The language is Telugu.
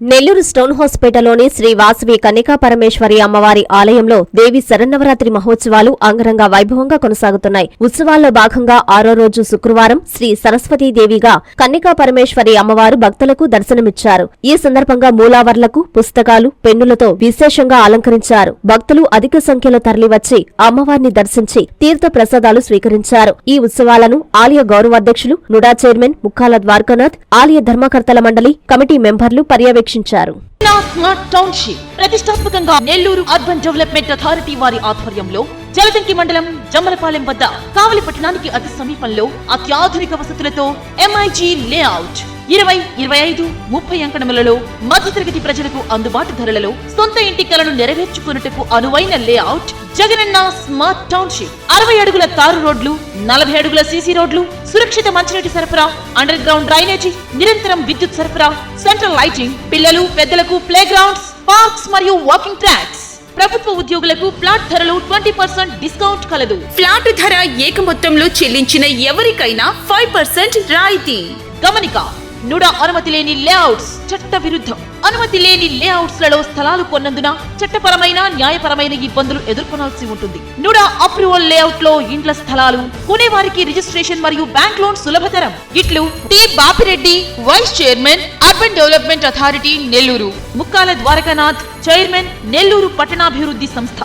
నెల్లూరు స్టోన్ హాస్పిటల్లోని శ్రీ వాసవి కన్నికా పరమేశ్వరి అమ్మవారి ఆలయంలో దేవి శరన్నవరాత్రి మహోత్సవాలు అంగరంగ వైభవంగా కొనసాగుతున్నాయి. ఉత్సవాల్లో భాగంగా ఆరో రోజు శుక్రవారం శ్రీ సరస్వతీదేవిగా కన్నికా పరమేశ్వరి అమ్మవారు భక్తులకు దర్శనమిచ్చారు. ఈ సందర్భంగా మూలావర్లకు పుస్తకాలు పెన్నులతో విశేషంగా అలంకరించారు. భక్తులు అధిక సంఖ్యలో తరలివచ్చి అమ్మవారిని దర్శించి తీర్థ ప్రసాదాలు స్వీకరించారు. ఈ ఉత్సవాలను ఆలయ గౌరవాధ్యక్షులు నుడా చైర్మన్ ముక్కాల ద్వారకానాథ్ ఆలయ ధర్మకర్తల మండలి కమిటీ మెంబర్లు పర్యవేక్షించారు స్మార్ట్ టౌన్షిప్ ప్రతిష్టాత్మకంగా నెల్లూరు అర్బన్ డెవలప్మెంట్ అథారిటీ వారి ఆధ్వర్యంలో జలదంకి మండలం జమ్మలపాలెం వద్ద కావలి పట్టణానికి అతి సమీపంలో అత్యాధునిక వసతులతో ఎంఐజీ లేఅవుట్ ఇరవై ఇరవై ఐదు ముప్పై అంకణములలో మధ్యతరగతి ప్రజలకు అందుబాటు ధరలలో సొంత ఇంటి కలను నెరవేర్చుకున్నట్టుకు అనువైన లేఅవుట్ జగనన్న స్మార్ట్ టౌన్షిప్ అరవై అడుగుల తారు రోడ్లు నలభై అడుగుల సీసీ రోడ్లు సురక్షిత మంచినీటి సరఫరా అండర్ గ్రౌండ్ డ్రైనేజీ నిరంతరం విద్యుత్ సరఫరా సెంట్రల్ లైటింగ్ పిల్లలు పెద్దలకు ప్లే గ్రౌండ్స్ పార్క్స్ మరియు వాకింగ్ ట్రాక్స్ ప్రభుత్వ ఉద్యోగులకు ప్లాట్ ధరలు ట్వంటీ పర్సెంట్ డిస్కౌంట్ కలదు. ఫ్లాట్ ధర ఏక మొత్తంలో చెల్లించిన ఎవరికైనా ఫైవ్ పర్సెంట్ రాయితీ. గమనిక నుడ అనుమతి లేని లేఅవుట్స్ చట్ట విరుద్ధం. అనుమతి లేని లేఅవుట్స్లలో స్థలాలు కొన్నందున చట్టపరమైన న్యాయపరమైన ఇబ్బందులు ఎదుర్కొనాల్సి ఉంటుంది. నుడ అప్రూవల్ లేఅవుట్లో ఇండ్ల స్థలాలు కొనేవారికి రిజిస్ట్రేషన్ మరియు బ్యాంక్ లోన్ సులభతరం. ఇట్లు T Bapireddy vice chairman urban development authority Nellore. Mukkala Dwarakanath chairman Nellore పట్టణాభివృద్ధి సంస్థ.